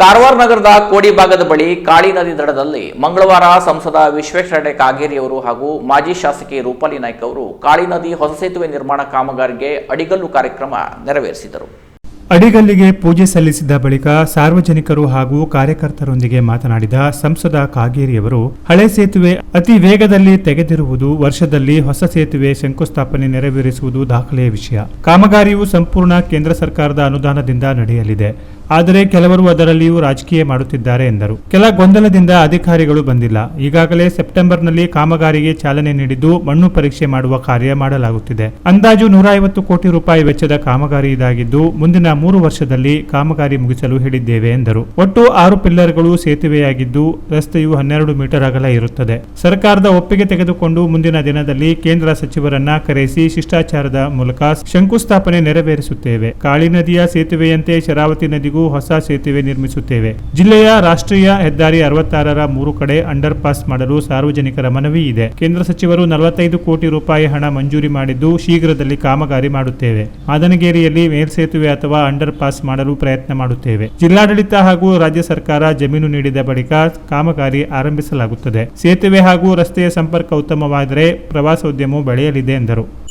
ಕಾರವಾರ ನಗರದ ಕೋಡಿ ಭಾಗದ ಬಳಿ ಕಾಳಿ ನದಿ ದಡದಲ್ಲಿ ಮಂಗಳವಾರ ಸಂಸದ ವಿಶ್ವೇಶ್ವರ ಕಾಗೇರಿಯವರು ಹಾಗೂ ಮಾಜಿ ಶಾಸಕಿ ರೂಪಾಲಿ ನಾಯ್ಕ ಅವರು ಕಾಳಿ ನದಿ ಹೊಸ ಸೇತುವೆ ನಿರ್ಮಾಣ ಕಾಮಗಾರಿಗೆ ಅಡಿಗಲ್ಲು ಕಾರ್ಯಕ್ರಮ ನೆರವೇರಿಸಿದರು. ಅಡಿಗಲ್ಲಿಗೆ ಪೂಜೆ ಸಲ್ಲಿಸಿದ ಬಳಿಕ ಸಾರ್ವಜನಿಕರು ಹಾಗೂ ಕಾರ್ಯಕರ್ತರೊಂದಿಗೆ ಮಾತನಾಡಿದ ಸಂಸದ ಕಾಗೇರಿಯವರು, ಹಳೆ ಸೇತುವೆ ಅತಿ ವೇಗದಲ್ಲಿ ತೆಗೆದಿರುವುದು ವರ್ಷದಲ್ಲಿ ಹೊಸ ಸೇತುವೆ ಶಂಕುಸ್ಥಾಪನೆ ನೆರವೇರಿಸುವುದು ದಾಖಲೆಯ ವಿಷಯ. ಕಾಮಗಾರಿಯು ಸಂಪೂರ್ಣ ಕೇಂದ್ರ ಸರ್ಕಾರದ ಅನುದಾನದಿಂದ ನಡೆಯಲಿದೆ. ಆದರೆ ಕೆಲವರು ಅದರಲ್ಲಿಯೂ ರಾಜಕೀಯ ಮಾಡುತ್ತಿದ್ದಾರೆ ಎಂದರು. ಕೆಲ ಗೊಂದಲದಿಂದ ಅಧಿಕಾರಿಗಳು ಬಂದಿಲ್ಲ. ಈಗಾಗಲೇ ಸೆಪ್ಟೆಂಬರ್ನಲ್ಲಿ ಕಾಮಗಾರಿಗೆ ಚಾಲನೆ ನೀಡಿದ್ದು ಮಣ್ಣು ಪರೀಕ್ಷೆ ಮಾಡುವ ಕಾರ್ಯ ಮಾಡಲಾಗುತ್ತಿದೆ. ಅಂದಾಜು ನೂರ ಐವತ್ತು ಕೋಟಿ ರೂಪಾಯಿ ವೆಚ್ಚದ ಕಾಮಗಾರಿ ಇದಾಗಿದ್ದು ಮುಂದಿನ ಮೂರು ವರ್ಷದಲ್ಲಿ ಕಾಮಗಾರಿ ಮುಗಿಸಲು ಹೇಳಿದ್ದೇವೆ ಎಂದರು. ಒಟ್ಟು ಆರು ಪಿಲ್ಲರ್ಗಳು ಸೇತುವೆಯಾಗಿದ್ದು ರಸ್ತೆಯು ಹನ್ನೆರಡು ಮೀಟರ್ ಅಗಲ ಇರುತ್ತದೆ. ಸರ್ಕಾರದ ಒಪ್ಪಿಗೆ ತೆಗೆದುಕೊಂಡು ಮುಂದಿನ ದಿನದಲ್ಲಿ ಕೇಂದ್ರ ಸಚಿವರನ್ನ ಕರೆಸಿ ಶಿಷ್ಟಾಚಾರದ ಮೂಲಕ ಶಂಕುಸ್ಥಾಪನೆ ನೆರವೇರಿಸುತ್ತೇವೆ. ಕಾಳಿ ನದಿಯ ಸೇತುವೆಯಂತೆ ಶರಾವತಿ ನದಿಗೂ ಹೊಸ ಸೇತುವೆ ನಿರ್ಮಿಸುತ್ತೇವೆ. ಜಿಲ್ಲೆಯ ರಾಷ್ಟ್ರೀಯ ಹೆದ್ದಾರಿ ಅರವತ್ತಾರರ ಮೂರು ಕಡೆ ಅಂಡರ್ ಪಾಸ್ ಮಾಡಲು ಸಾರ್ವಜನಿಕರ ಮನವಿ ಇದೆ. ಕೇಂದ್ರ ಸಚಿವರು ನಲವತ್ತೈದು ಕೋಟಿ ರೂಪಾಯಿ ಹಣ ಮಂಜೂರಿ ಮಾಡಿದ್ದು ಶೀಘ್ರದಲ್ಲಿ ಕಾಮಗಾರಿ ಮಾಡುತ್ತೇವೆ. ಮಾದನಗೇರಿಯಲ್ಲಿ ಮೇಲ್ಸೇತುವೆ ಅಥವಾ ಅಂಡರ್ ಪಾಸ್ ಮಾಡಲು ಪ್ರಯತ್ನ ಮಾಡುತ್ತೇವೆ. ಜಿಲ್ಲಾಡಳಿತ ಹಾಗೂ ರಾಜ್ಯ ಸರ್ಕಾರ ಜಮೀನು ನೀಡಿದ ಬಳಿಕ ಕಾಮಗಾರಿ ಆರಂಭಿಸಲಾಗುತ್ತದೆ. ಸೇತುವೆ ಹಾಗೂ ರಸ್ತೆಯ ಸಂಪರ್ಕ ಉತ್ತಮವಾದರೆ ಪ್ರವಾಸೋದ್ಯಮವು ಬೆಳೆಯಲಿದೆ ಎಂದರು.